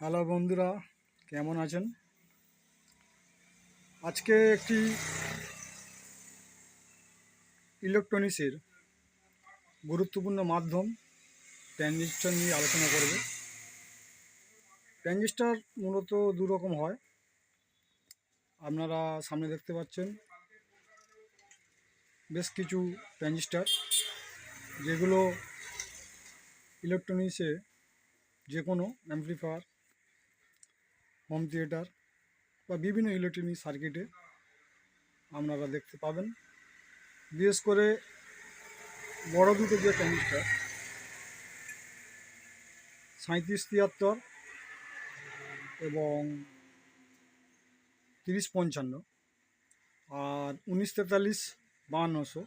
Hello বন্ধুরা, কেমন আছেন? আজকে একটি ইলেকট্রনিক্সের গুরুত্বপূর্ণ মাধ্যম ট্রানজিস্টার নিয়ে আলোচনা করব। ট্রানজিস্টার মূলত দু রকম হয়। আপনারা সামনে দেখতে পাচ্ছেন, বেশ কিছু ট্রানজিস্টার যেগুলো ইলেকট্রনিক্সে যে কোনো অ্যাম্পলিফায়ার হোম থিয়েটার বা বিভিন্ন ইলেকট্রনিক সার্কিটে আপনারা দেখতে পাবেন। বিশেষ করে বড় দুটো যে ট্রানজিস্টার সাঁত্রিশ তিয়াত্তর এবং তিরিশ পঞ্চান্ন আর উনিশ তেতাল্লিশ বাহান্নশো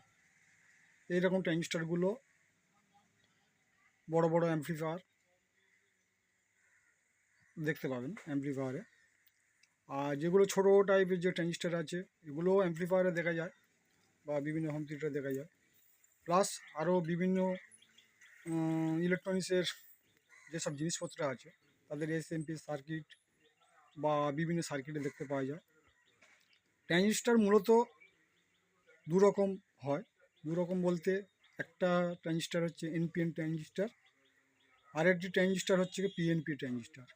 এইরকম ট্রানজিস্টারগুলো বড় বড় অ্যাম্পলিফায়ার দেখতে পাবেন অ্যাম্পলিফায়ারে আর যেগুলো ছোটো টাইপের যে ট্রানজিস্টার আছে, এগুলোও অ্যাম্পলিফায়ারে দেখা যায় বা বিভিন্ন হোম থিয়েটারে দেখা যায়। প্লাস আরও বিভিন্ন ইলেকট্রনিক্সের যেসব জিনিসপত্র আছে, তাদের এসএমপি সার্কিট বা বিভিন্ন সার্কিটে দেখতে পাওয়া যায়। ট্রানজিস্টার মূলত দু রকম হয়। দু রকম বলতে একটা ট্রানজিস্টার হচ্ছে এনপিএন ট্রানজিস্টার আর একটি ট্রানজিস্টার হচ্ছে পিএনপি ট্রানজিস্টার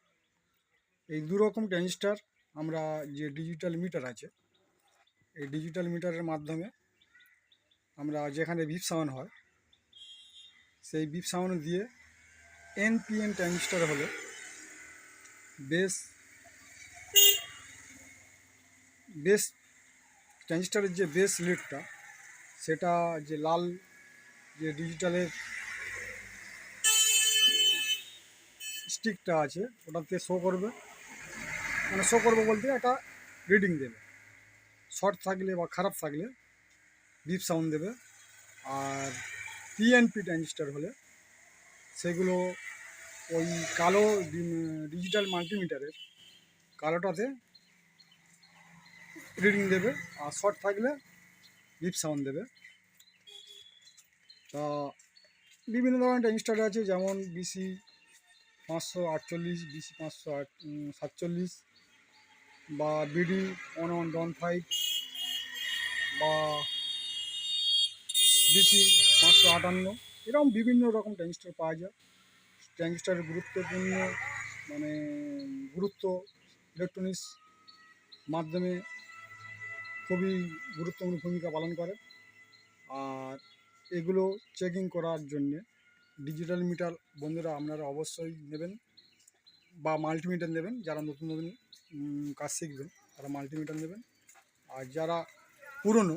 এই দু রকম ট্রানজিস্টার আমরা যে ডিজিটাল মিটার আছে, এই ডিজিটাল মিটারের মাধ্যমে আমরা যেখানে বিপ সাউন্ড হয়, সেই বিপ সাউন্ড দিয়ে এনপিএন ট্রানজিস্টার হলে বেশ বেস ট্রানজিস্টারের যে বেস লিডটা, সেটা যে লাল যে ডিজিটালের স্টিকটা আছে, ওটাতে শো করবে। মানে শো করবে বলতে একটা রিডিং দেবে। শর্ট থাকলে বা খারাপ থাকলে বিপ সাউন্ড দেবে। আর পিএনপি ট্রানজিস্টার হলে সেগুলো ওই কালো ডিজিটাল মাল্টিমিটারের কালোটাতে রিডিং দেবে। আর শর্ট থাকলে বিপ সাউন্ড দেবে। তা বিভিন্ন ধরনের ট্রানজিস্টার আছে, যেমন বিসি পাঁচশো আটচল্লিশ বিসি পাঁচশো আট সাতচল্লিশ। বা BD one one one five বা বিসি পাঁচশো আটান্ন। এরকম বিভিন্ন রকম ট্রানজিস্টার পাওয়া যায়। ট্রানজিস্টারের গুরুত্বপূর্ণ মানে গুরুত্ব ইলেকট্রনিক্স মাধ্যমে খুবই গুরুত্বপূর্ণ ভূমিকা পালন করে। আর এগুলো চেকিং করার জন্যে ডিজিটাল মিটার বন্ধুরা আপনারা অবশ্যই নেবেন বা মাল্টিমিটার নেবেন, যারা নতুন নতুন কাজ শিখবেন, তারা মাল্টিমিটার নেবেন। আর যারা পুরনো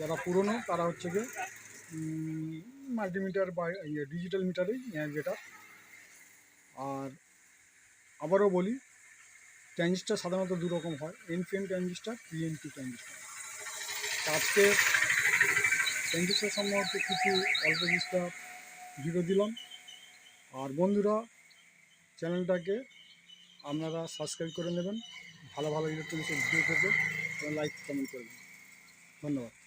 যারা পুরনো, তারা হচ্ছে গিয়ে মাল্টিমিটার বা ইয়ে ডিজিটাল মিটারেই নেয় যেটা। আর আবারও বলি ট্রানজিস্টার সাধারণত দু রকম হয় এনপিএন ট্রানজিস্টার পিএনপি ট্রানজিস্টার আজকে ট্রানজিস্টার সম্বন্ধে কিছু অল্প বিস্তার ভিডিও দিলাম। আর বন্ধুরা চ্যানেলটাকে আপনারা সাবস্ক্রাইব করে নেবেন ভালো ভালো ইলেকট্রনিক্স ভিডিও করবেন এবং লাইক কমেন্ট করবেন ধন্যবাদ।